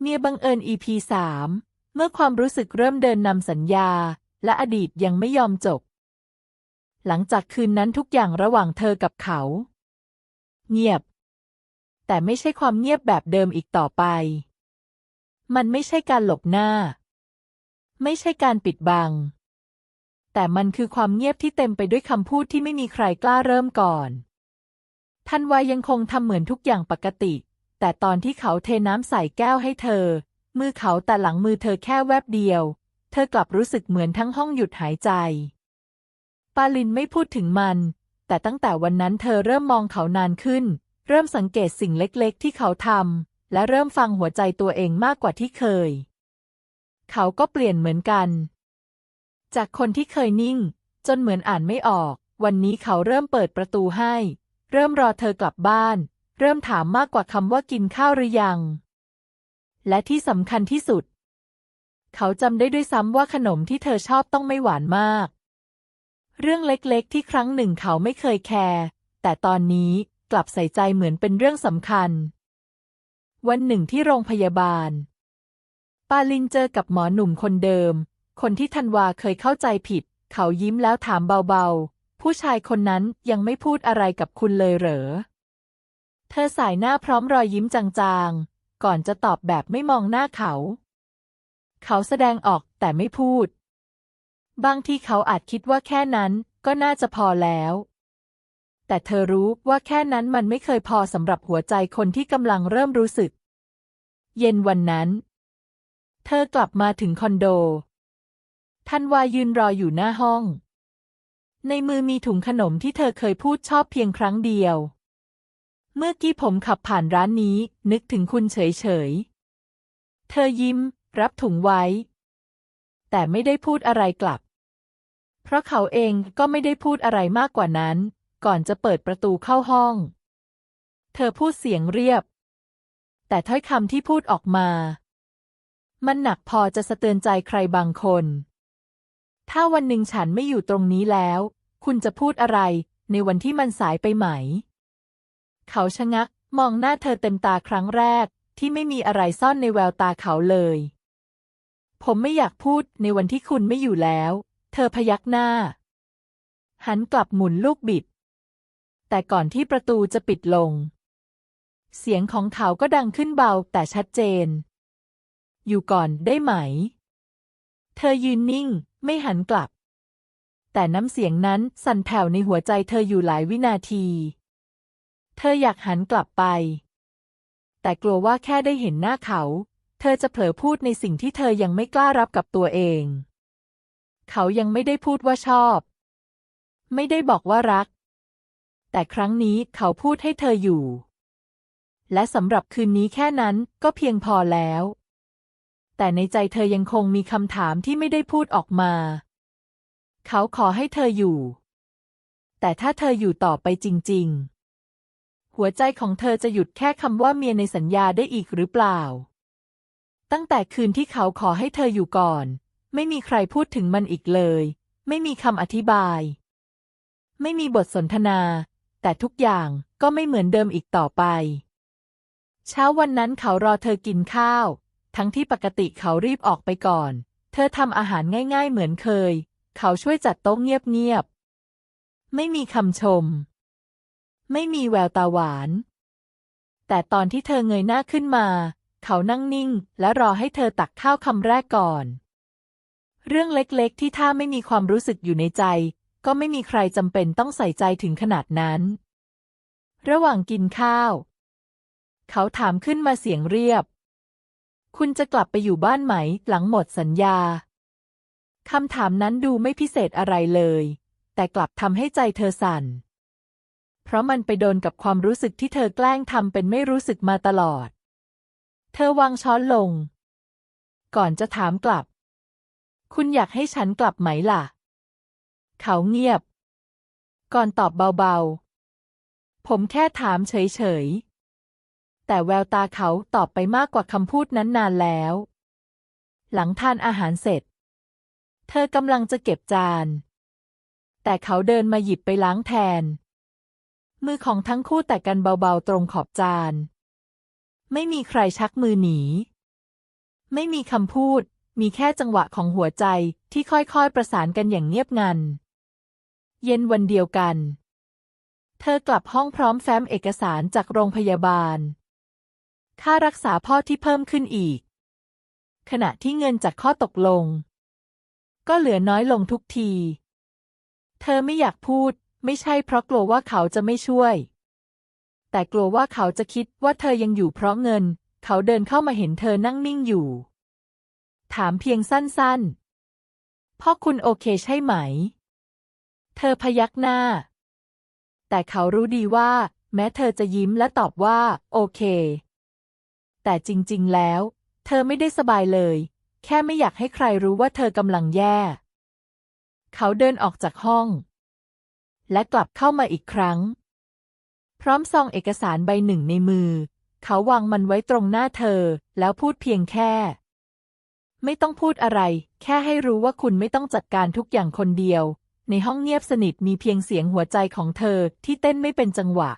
เมียบังเอิญ EP สามเมื่อความรู้สึกเริ่มเดินนำสัญญา และอดีตยังไม่ยอมจบ หลังจากคืนนั้นทุกอย่างระหว่างเธอกับเขา เงียบ แต่ไม่ใช่ความเงียบแบบเดิมอีกต่อไป มันไม่ใช่การหลบหน้า ไม่ใช่การปิดบัง แต่มันคือความเงียบที่เต็มไปด้วยคำพูดที่ไม่มีใครกล้าเริ่มก่อน ทันวายังคงทำเหมือนทุกอย่างปกติ แต่ตอนที่เขาเทน้ำใส่แก้วให้เธอ มือเขาแต่หลังมือเธอแค่แวบเดียว เธอกลับรู้สึกเหมือนทั้งห้องหยุดหายใจ ปาลินไม่พูดถึงมัน แต่ตั้งแต่วันนั้นเธอเริ่มมองเขานานขึ้น เริ่มสังเกตสิ่งเล็กๆ ที่เขาทำและเริ่มฟังหัวใจตัวเองมากกว่าที่เคย เขาก็เปลี่ยนเหมือนกัน จากคนที่เคยนิ่ง จนเหมือนอ่านไม่ออก วันนี้เขาเริ่มเปิดประตูให้ เริ่มรอเธอกลับบ้าน เริ่มถามมากกว่าคำว่ากินข้าวหรือยัง และที่สำคัญที่สุด เขาจำได้ด้วยซ้ำว่าขนมที่เธอชอบต้องไม่หวานมาก เรื่องเล็กๆ ที่ครั้งหนึ่งเขาไม่เคยแคร์ แต่ตอนนี้กลับใส่ใจเหมือนเป็นเรื่องสำคัญ วันหนึ่งที่โรงพยาบาล ปาลินเจอกับหมอหนุ่มคนเดิม คนที่ธันวาเคยเข้าใจผิด เขายิ้มแล้วถามเบาๆ ผู้ชายคนนั้นยังไม่พูดอะไรกับคุณเลยเหรอ เธอสายหน้าพร้อมรอยยิ้มจางๆ ก่อนจะตอบแบบไม่มองหน้าเขา เขาแสดงออกแต่ไม่พูด บางที่เขาอาจคิดว่าแค่นั้นก็น่าจะพอแล้ว แต่เธอรู้ว่าแค่นั้นมันไม่เคยพอสำหรับหัวใจคนที่กำลังเริ่มรู้สึก เย็นวันนั้น เธอกลับมาถึงคอนโดทันวายืนรออยู่หน้าห้อง ในมือมีถุงขนมที่เธอเคยพูดชอบเพียงครั้งเดียว เมื่อกี้ผมขับผ่านร้านนี้ นึกถึงคุณเฉยๆเธอยิ้ม รับถุงไว้ แต่ไม่ได้พูดอะไรกลับ เพราะเขาเองก็ไม่ได้พูดอะไรมากกว่านั้น ก่อนจะเปิดประตูเข้าห้อง เธอพูดเสียงเรียบ แต่ถ้อยคำที่พูดออกมา มันหนักพอจะสะเตือนใจใครบางคน ถ้าวันหนึ่งฉันไม่อยู่ตรงนี้แล้ว คุณจะพูดอะไร ในวันที่มันสายไปไหม เขาชะงัก มองหน้าเธอเต็มตาครั้งแรก ที่ไม่มีอะไรซ่อนในแววตาเขาเลย ผมไม่อยากพูดในวันที่คุณไม่อยู่แล้ว เธอพยักหน้า หันกลับหมุนลูกบิด แต่ก่อนที่ประตูจะปิดลง เสียงของเขาก็ดังขึ้นเบาแต่ชัดเจน อยู่ก่อนได้ไหม เธอยืนนิ่ง ไม่หันกลับ แต่น้ำเสียงนั้นสั่นแผ่วในหัวใจเธออยู่หลายวินาที เธออยากหันกลับไป แต่กลัวว่าแค่ได้เห็นหน้าเขา เธอจะเผลอพูดในสิ่งที่เธอยังไม่กล้ารับกับตัวเอง เขายังไม่ได้พูดว่าชอบ ไม่ได้บอกว่ารัก แต่ครั้งนี้เขาพูดให้เธออยู่ และสำหรับคืนนี้แค่นั้นก็เพียงพอแล้ว แต่ในใจเธอยังคงมีคำถามที่ไม่ได้พูดออกมา เขาขอให้เธออยู่ แต่ถ้าเธออยู่ต่อไปจริง ๆ หัวใจของเธอจะหยุดแค่คำว่าเมียในสัญญาได้อีกหรือเปล่า ตั้งแต่คืนที่เขาขอให้เธออยู่ก่อน ไม่มีใครพูดถึงมันอีกเลย ไม่มีคำอธิบาย ไม่มีบทสนทนา แต่ทุกอย่างก็ไม่เหมือนเดิมอีกต่อไป เช้าวันนั้นเขารอเธอกินข้าว ทั้งที่ปกติเขารีบออกไปก่อน เธอทำอาหารง่าย ๆ เหมือนเคย เขาช่วยจัดโต๊ะเงียบๆ ไม่มีคำชม ไม่มีแววตาหวาน แต่ตอนที่เธอเงยหน้าขึ้นมา เขานั่งนิ่ง และรอให้เธอตักข้าวคำแรกก่อน เรื่องเล็กๆ ที่ถ้าไม่มีความรู้สึกอยู่ในใจ ก็ไม่มีใครจำเป็นต้องใส่ใจถึงขนาดนั้น ระหว่างกินข้าว เขาถามขึ้นมาเสียงเรียบ คุณจะกลับไปอยู่บ้านไหม หลังหมดสัญญา คำถามนั้นดูไม่พิเศษอะไรเลย แต่กลับทำให้ใจเธอสั่น เพราะมันไปโดนกับความรู้สึกที่เธอแกล้งทำเป็นไม่รู้สึกมาตลอด เธอวางช้อนลง ก่อนจะถามกลับ คุณอยากให้ฉันกลับไหมล่ะ เขาเงียบ ก่อนตอบเบาๆ ผมแค่ถามเฉยๆ แต่แววตาเขาตอบไปมากกว่าคำพูดนั้นนานแล้ว หลังทานอาหารเสร็จ เธอกำลังจะเก็บจาน แต่เขาเดินมาหยิบไปล้างแทน มือของทั้งคู่แตะกันเบาๆตรงขอบจาน ไม่มีใครชักมือหนี ไม่มีคำพูด มีแค่จังหวะของหัวใจที่ค่อยๆประสานกันอย่างเงียบงัน เย็นวันเดียวกันเธอกลับห้องพร้อมแฟ้มเอกสารจากโรงพยาบาล ค่ารักษาพ่อที่เพิ่มขึ้นอีก ขณะที่เงินจากข้อตกลง ก็เหลือน้อยลงทุกที เธอไม่อยากพูด ไม่ใช่เพราะกลัวว่าเขาจะไม่ช่วย แต่กลัวว่าเขาจะคิดว่าเธอยังอยู่เพราะเงิน เขาเดินเข้ามาเห็นเธอนั่งนิ่งอยู่ ถามเพียงสั้นๆ พ่อคุณโอเคใช่ไหม เธอพยักหน้า แต่เขารู้ดีว่า แม้เธอจะยิ้มและตอบว่า โอเค แต่จริง ๆ แล้ว เธอไม่ได้สบายเลย แค่ไม่อยากให้ใครรู้ว่าเธอกำลังแย่ เขาเดินออกจากห้อง และกลับเข้ามาอีกครั้ง พร้อมซองเอกสารใบหนึ่งในมือ เขาวางมันไว้ตรงหน้าเธอ แล้วพูดเพียงแค่ ไม่ต้องพูดอะไร แค่ให้รู้ว่าคุณไม่ต้องจัดการทุกอย่างคนเดียว ในห้องเงียบสนิทมีเพียงเสียงหัวใจของเธอที่เต้นไม่เป็นจังหวะ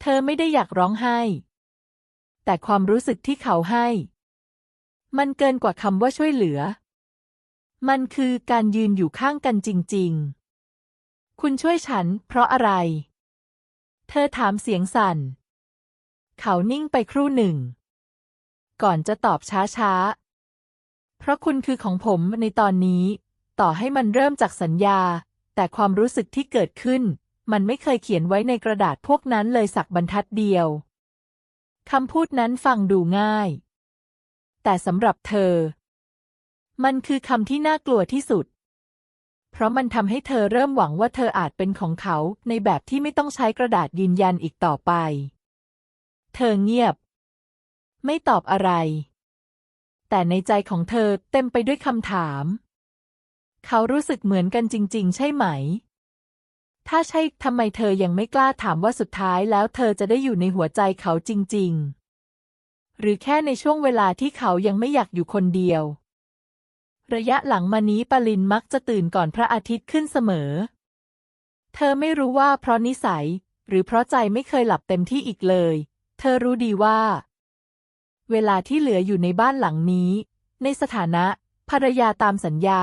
เธอไม่ได้อยากร้องไห้ แต่ความรู้สึกที่เขาให้ มันเกินกว่าคำว่าช่วยเหลือ มันคือการยืนอยู่ข้างกันจริง ๆ คุณช่วยฉัน เพราะอะไร เธอถามเสียงสั่น เขานิ่งไปครู่หนึ่ง ก่อนจะตอบช้าๆ เพราะคุณคือของผมในตอนนี้ ต่อให้มันเริ่มจากสัญญา แต่ความรู้สึกที่เกิดขึ้น มันไม่เคยเขียนไว้ในกระดาษพวกนั้นเลยสักบรรทัดเดียว คำพูดนั้นฟังดูง่าย แต่สำหรับเธอ มันคือคำที่น่ากลัวที่สุด เพราะมันทำให้เธอเริ่มหวังว่าเธออาจเป็นของเขาในแบบที่ไม่ต้องใช้กระดาษยืนยันอีกต่อไป เธอเงียบ ไม่ตอบอะไร แต่ในใจของเธอเต็มไปด้วยคำถาม เขารู้สึกเหมือนกันจริง ๆ ใช่ไหม ถ้าใช่ทำไมเธอยังไม่กล้าถามว่าสุดท้ายแล้วเธอจะได้อยู่ในหัวใจเขาจริง ๆ หรือแค่ในช่วงเวลาที่เขายังไม่อยากอยู่คนเดียว ระยะหลังมานี้ปลินมักจะตื่นก่อนพระอาทิตย์ขึ้นเสมอ เธอไม่รู้ว่าเพราะนิสัย หรือเพราะใจไม่เคยหลับเต็มที่อีกเลย เธอรู้ดีว่า เวลาที่เหลืออยู่ในบ้านหลังนี้ ในสถานะภรรยาตามสัญญา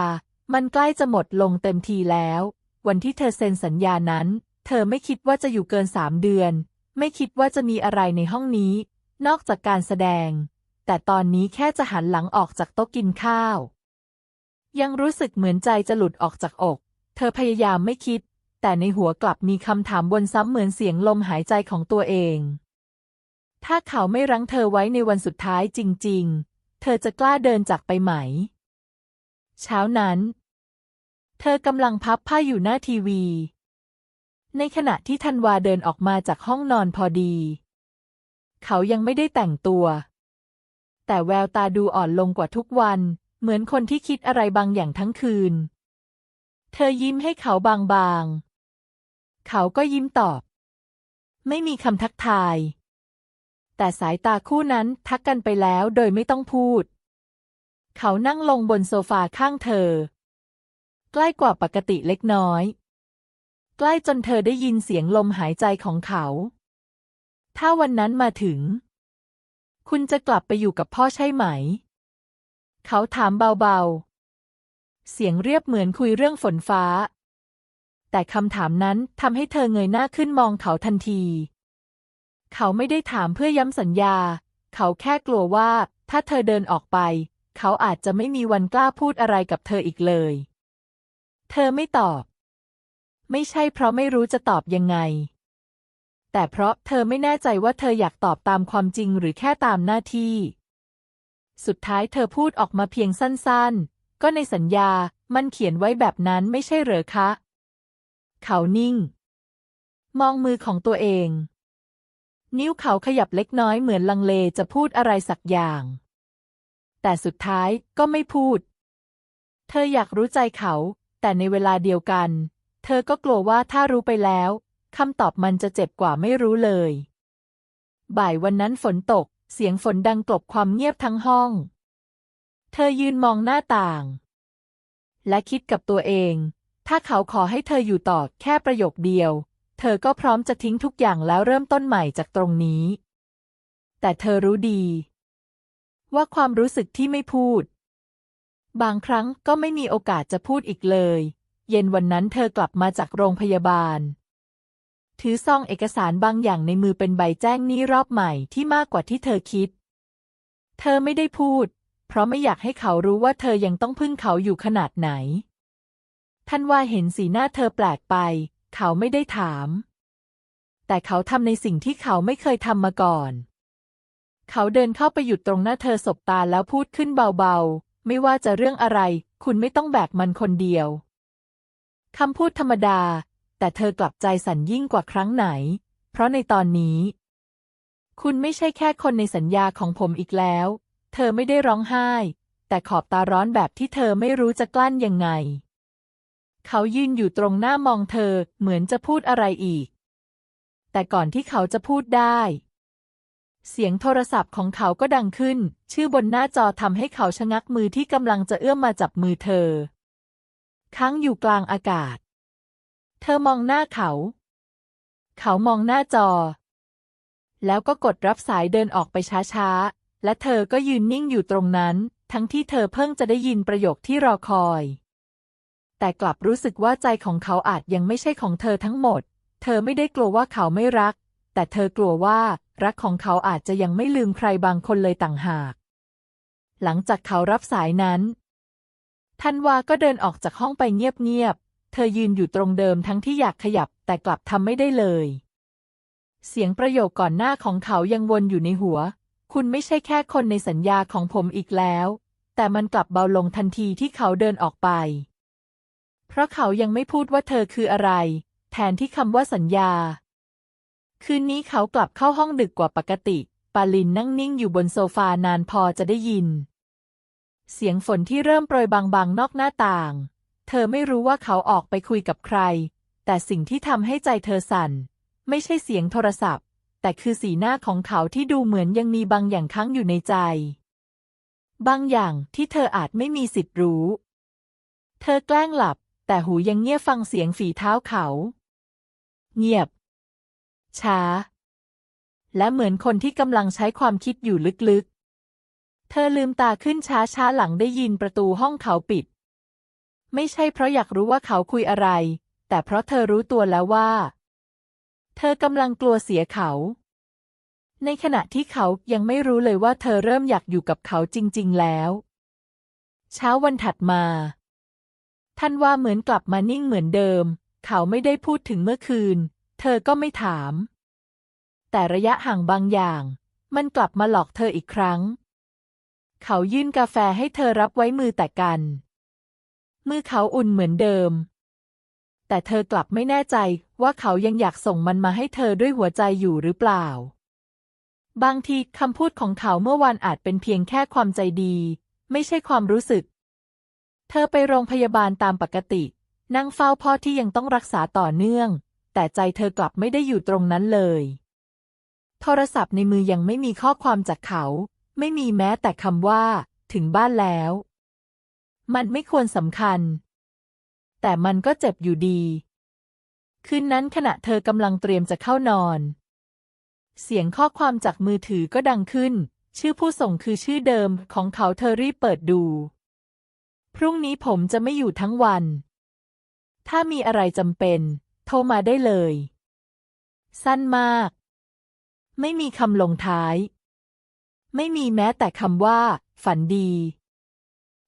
มันใกล้จะหมดลงเต็มทีแล้ว วันที่เธอเซ็นสัญญานั้น เธอไม่คิดว่าจะอยู่เกินสามเดือน ไม่คิดว่าจะมีอะไรในห้องนี้ นอกจากการแสดง แต่ตอนนี้แค่จะหันหลังออกจากโต๊ะกินข้าว ยังรู้สึกเหมือนใจจะหลุดออกจากอก เธอพยายามไม่คิด แต่ในหัวกลับมีคำถามวนซ้ำเหมือนเสียงลมหายใจของตัวเอง ถ้าเขาไม่รั้งเธอไว้ในวันสุดท้ายจริง ๆ เธอจะกล้าเดินจากไปไหม เช้านั้น เธอกำลังพับผ้าอยู่หน้าทีวี ในขณะที่ธันวาเดินออกมาจากห้องนอนพอดี เขายังไม่ได้แต่งตัว แต่แววตาดูอ่อนลงกว่าทุกวัน เหมือนคนที่คิดอะไรบางอย่างทั้งคืน เธอยิ้มให้เขาบางๆ เขาก็ยิ้มตอบ ไม่มีคำทักทาย แต่สายตาคู่นั้นทักกันไปแล้วโดยไม่ต้องพูด เขานั่งลงบนโซฟาข้างเธอ ใกล้กว่าปกติเล็กน้อย ใกล้จนเธอได้ยินเสียงลมหายใจของเขา ถ้าวันนั้นมาถึง คุณจะกลับไปอยู่กับพ่อใช่ไหม เขาถามเบาๆ เสียงเรียบเหมือนคุยเรื่องฝนฟ้า แต่คำถามนั้นทำให้เธอเงยหน้าขึ้นมองเขาทันที เขาไม่ได้ถามเพื่อย้ำสัญญา เขาแค่กลัวว่าถ้าเธอเดินออกไป เขาอาจจะไม่มีวันกล้าพูดอะไรกับเธออีกเลย เธอไม่ตอบ ไม่ใช่เพราะไม่รู้จะตอบยังไง แต่เพราะเธอไม่แน่ใจว่าเธออยากตอบตามความจริงหรือแค่ตามหน้าที่ สุดท้ายเธอพูดออกมาเพียงสั้นๆ ก็ในสัญญามันเขียนไว้แบบนั้นไม่ใช่เหรอคะ เขานิ่ง มองมือของตัวเอง นิ้วเขาขยับเล็กน้อยเหมือนลังเลจะพูดอะไรสักอย่าง แต่สุดท้ายก็ไม่พูด เธออยากรู้ใจเขา แต่ในเวลาเดียวกัน เธอก็กลัวว่าถ้ารู้ไปแล้วคำตอบมันจะเจ็บกว่าไม่รู้เลย บ่ายวันนั้นฝนตก เสียงฝนดังกลบความเงียบทั้งห้อง เธอยืนมองหน้าต่าง และคิดกับตัวเอง ถ้าเขาขอให้เธออยู่ต่อแค่ประโยคเดียว เธอก็พร้อมจะทิ้งทุกอย่างแล้วเริ่มต้นใหม่จากตรงนี้ แต่เธอรู้ดี ว่าความรู้สึกที่ไม่พูด บางครั้งก็ไม่มีโอกาสจะพูดอีกเลย เย็นวันนั้นเธอกลับมาจากโรงพยาบาล ถือซองเอกสารบางอย่างในมือเป็นใบแจ้งหนี้รอบใหม่ที่มากกว่าที่เธอคิด เธอไม่ได้พูด เพราะไม่อยากให้เขารู้ว่าเธอยังต้องพึ่งเขาอยู่ขนาดไหน ท่านว่าเห็นสีหน้าเธอแปลกไป เขาไม่ได้ถาม แต่เขาทำในสิ่งที่เขาไม่เคยทำมาก่อน เขาเดินเข้าไปหยุดตรงหน้าเธอสบตาแล้วพูดขึ้นเบาๆ ไม่ว่าจะเรื่องอะไร คุณไม่ต้องแบกมันคนเดียว คำพูดธรรมดา แต่เธอกลับใจสั่นยิ่งกว่าครั้งไหน เพราะในตอนนี้ คุณไม่ใช่แค่คนในสัญญาของผมอีกแล้ว เธอไม่ได้ร้องไห้ แต่ขอบตาร้อนแบบที่เธอไม่รู้จะกลั้นยังไง เขายืนอยู่ตรงหน้ามองเธอเหมือนจะพูดอะไรอีก แต่ก่อนที่เขาจะพูดได้ เสียงโทรศัพท์ของเขาก็ดังขึ้น ชื่อบนหน้าจอทำให้เขาชะงักมือที่กำลังจะเอื้อมมาจับมือเธอ ค้างอยู่กลางอากาศ เธอมองหน้าเขา เขามองหน้าจอ แล้วก็กดรับสายเดินออกไปช้าๆ และเธอก็ยืนนิ่งอยู่ตรงนั้น ทั้งที่เธอเพิ่งจะได้ยินประโยคที่รอคอย แต่กลับรู้สึกว่าใจของเขาอาจยังไม่ใช่ของเธอทั้งหมด เธอไม่ได้กลัวว่าเขาไม่รัก แต่เธอกลัวว่ารักของเขาอาจจะยังไม่ลืมใครบางคนเลยต่างหาก หลังจากเขารับสายนั้นธันวาก็เดินออกจากห้องไปเงียบๆ เธอยืนอยู่ตรงเดิมทั้งที่อยากขยับแต่กลับทำไม่ได้เลย เสียงประโยคก่อนหน้าของเขายังวนอยู่ในหัว คุณไม่ใช่แค่คนในสัญญาของผมอีกแล้ว แต่มันกลับเบาลงทันทีที่เขาเดินออกไป เพราะเขายังไม่พูดว่าเธอคืออะไร แทนที่คำว่าสัญญา คืนนี้เขากลับเข้าห้องดึกกว่าปกติ ปาลินนั่งนิ่งอยู่บนโซฟานานพอจะได้ยิน เสียงฝนที่เริ่มโปรยบางๆ นอกหน้าต่าง เธอไม่รู้ว่าเขาออกไปคุยกับใคร แต่สิ่งที่ทำให้ใจเธอสั่น ไม่ใช่เสียงโทรศัพท์ แต่คือสีหน้าของเขาที่ดูเหมือนยังมีบางอย่างค้างอยู่ในใจ บางอย่างที่เธออาจไม่มีสิทธิ์รู้ เธอแกล้งหลับ แต่หูยังเงียบฟังเสียงฝีเท้าเขา เงียบ ช้า และเหมือนคนที่กำลังใช้ความคิดอยู่ลึกๆ เธอลืมตาขึ้นช้าๆหลังได้ยินประตูห้องเขาปิด ไม่ใช่เพราะอยากรู้ว่าเขาคุยอะไร แต่เพราะเธอรู้ตัวแล้วว่า เธอกำลังกลัวเสียเขา ในขณะที่เขายังไม่รู้เลยว่าเธอเริ่มอยากอยู่กับเขาจริง ๆ แล้ว เช้าวันถัดมาท่านว่าเหมือนกลับมานิ่งเหมือนเดิม เขาไม่ได้พูดถึงเมื่อคืน เธอก็ไม่ถาม แต่ระยะห่างบางอย่าง มันกลับมาหลอกเธออีกครั้ง เขายื่นกาแฟให้เธอรับไว้มือแต่กัน มือเขาอุ่นเหมือนเดิม แต่เธอกลับไม่แน่ใจว่าเขายังอยากส่งมันมาให้เธอด้วยหัวใจอยู่หรือเปล่า บางทีคำพูดของเขาเมื่อวานอาจเป็นเพียงแค่ความใจดี ไม่ใช่ความรู้สึก เธอไปโรงพยาบาลตามปกติ นั่งเฝ้าพ่อที่ยังต้องรักษาต่อเนื่อง แต่ใจเธอกลับไม่ได้อยู่ตรงนั้นเลย โทรศัพท์ในมือยังไม่มีข้อความจากเขา ไม่มีแม้แต่คำว่า ถึงบ้านแล้ว มันไม่ควรสำคัญ แต่มันก็เจ็บอยู่ดี คืนนั้นขณะเธอกำลังเตรียมจะเข้านอน เสียงข้อความจากมือถือก็ดังขึ้น ชื่อผู้ส่งคือชื่อเดิมของเขาเธอรีบเปิดดู พรุ่งนี้ผมจะไม่อยู่ทั้งวัน ถ้ามีอะไรจำเป็น โทรมาได้เลย สั้นมาก ไม่มีคำลงท้าย ไม่มีแม้แต่คำว่า ฝันดี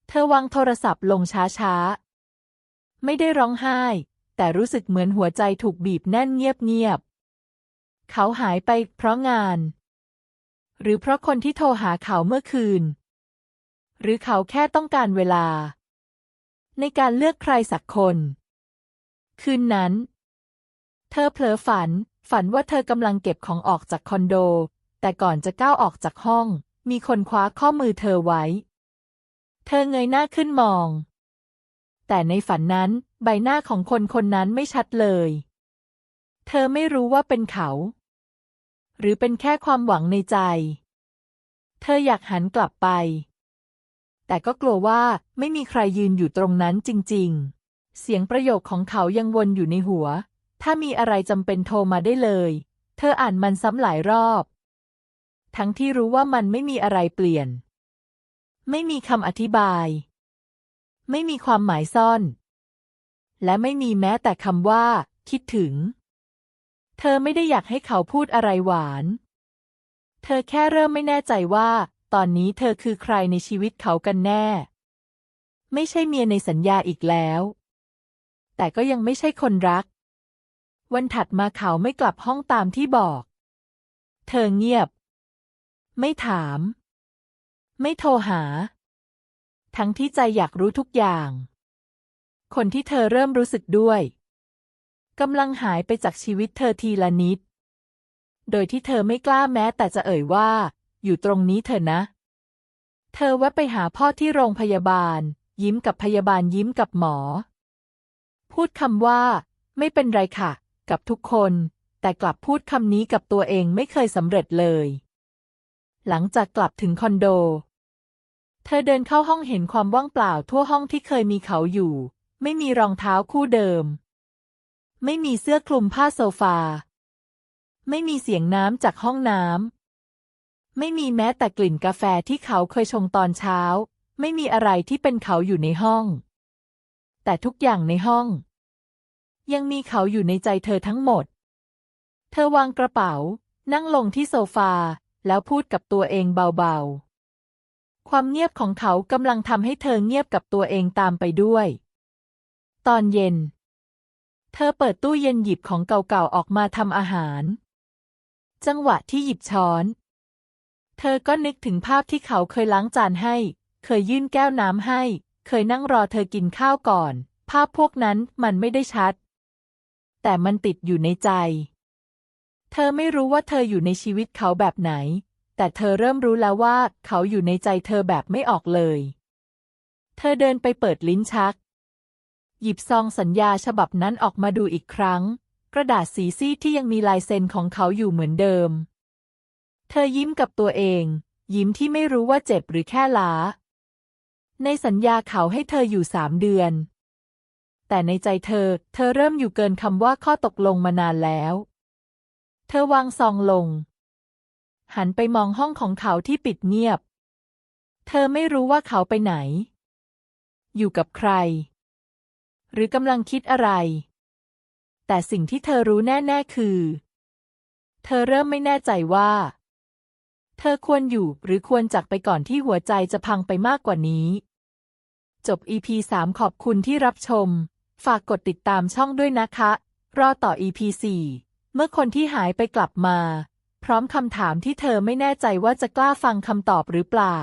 เธอวางโทรศัพท์ลงช้าๆ ไม่ได้ร้องไห้ แต่รู้สึกเหมือนหัวใจถูกบีบแน่นเงียบๆ เขาหายไปเพราะงาน หรือเพราะคนที่โทรหาเขาเมื่อคืน หรือเขาแค่ต้องการเวลา ในการเลือกใครสักคน คืนนั้น เธอเผลอฝัน ฝันว่าเธอกำลังเก็บของออกจากคอนโด แต่ก่อนจะก้าวออกจากห้อง มีคนคว้าข้อมือเธอไว้ เธอเงยหน้าขึ้นมอง แต่ในฝันนั้นใบหน้าของคนคนนั้นไม่ชัดเลย เธอไม่รู้ว่าเป็นเขา หรือเป็นแค่ความหวังในใจ เธออยากหันกลับไป แต่ก็กลัวว่าไม่มีใครยืนอยู่ตรงนั้นจริง ๆ เสียงประโยคของเขายังวนอยู่ในหัว ถ้ามีอะไรจำเป็นโทรมาได้เลย เธออ่านมันซ้ำหลายรอบ ทั้งที่รู้ว่ามันไม่มีอะไรเปลี่ยน ไม่มีคำอธิบาย ไม่มีความหมายซ่อน และไม่มีแม้แต่คำว่า คิดถึง เธอไม่ได้อยากให้เขาพูดอะไรหวาน เธอแค่เริ่มไม่แน่ใจว่า ตอนนี้เธอคือใครในชีวิตเขากันแน่ ไม่ใช่เมียในสัญญาอีกแล้ว แต่ก็ยังไม่ใช่คนรัก วันถัดมาเขาไม่กลับห้องตามที่บอก เธอเงียบ ไม่ถาม ไม่โทรหา ทั้งที่ใจอยากรู้ทุกอย่าง คนที่เธอเริ่มรู้สึกด้วยกำลังหายไปจากชีวิตเธอทีละนิด โดยที่เธอไม่กล้าแม้แต่จะเอ่ยว่า อยู่ตรงนี้เถอนะ เธอแวะไปหาพ่อที่โรงพยาบาล ยิ้มกับพยาบาลยิ้มกับหมอ พูดคำว่า ไม่เป็นไรค่ะ กับทุกคน แต่กลับพูดคำนี้กับตัวเองไม่เคยสำเร็จเลย หลังจากกลับถึงคอนโด เธอเดินเข้าห้องเห็นความว่างเปล่าทั่วห้องที่เคยมีเขาอยู่ ไม่มีรองเท้าคู่เดิม ไม่มีเสื้อคลุมผ้าโซฟา ไม่มีเสียงน้ำจากห้องน้ำไม่มีแม้แต่กลิ่นกาแฟที่เขาเคยชงตอนเช้า ไม่มีอะไรที่เป็นเขาอยู่ในห้อง แต่ทุกอย่างในห้อง ยังมีเขาอยู่ในใจเธอทั้งหมด เธอวางกระเป๋า นั่งลงที่โซฟา แล้วพูดกับตัวเองเบาๆ ความเงียบของเขากำลังทำให้เธอเงียบกับตัวเองตามไปด้วย ตอนเย็น เธอเปิดตู้เย็นหยิบของเก่าๆออกมาทำอาหาร จังหวะที่หยิบช้อน เธอก็นึกถึงภาพที่เขาเคยล้างจานให้ เคยยื่นแก้วน้ำให้ เคยนั่งรอเธอกินข้าวก่อนภาพพวกนั้นมันไม่ได้ชัด แต่มันติดอยู่ในใจ เธอไม่รู้ว่าเธออยู่ในชีวิตเขาแบบไหน แต่เธอเริ่มรู้แล้วว่าเขาอยู่ในใจเธอแบบไม่ออกเลย เธอเดินไปเปิดลิ้นชัก หยิบซองสัญญาฉบับนั้นออกมาดูอีกครั้ง กระดาษสีซีดที่ยังมีลายเซ็นของเขาอยู่เหมือนเดิม เธอยิ้มกับตัวเอง ยิ้มที่ไม่รู้ว่าเจ็บหรือแค่ล้าในสัญญาเขาให้เธออยู่สามเดือน แต่ในใจเธอ เธอเริ่มอยู่เกินคำว่าข้อตกลงมานานแล้ว เธอวางซองลง หันไปมองห้องของเขาที่ปิดเงียบ เธอไม่รู้ว่าเขาไปไหน อยู่กับใคร หรือกำลังคิดอะไร แต่สิ่งที่เธอรู้แน่ ๆ คือ เธอเริ่มไม่แน่ใจว่า เธอควรอยู่หรือควรจากไปก่อนที่หัวใจจะพังไปมากกว่านี้จบ EP 3 ขอบคุณที่รับชม ฝากกดติดตามช่องด้วยนะคะ รอต่อ EP 4 เมื่อคนที่หายไปกลับมา พร้อมคำถามที่เธอไม่แน่ใจว่าจะกล้าฟังคำตอบหรือเปล่า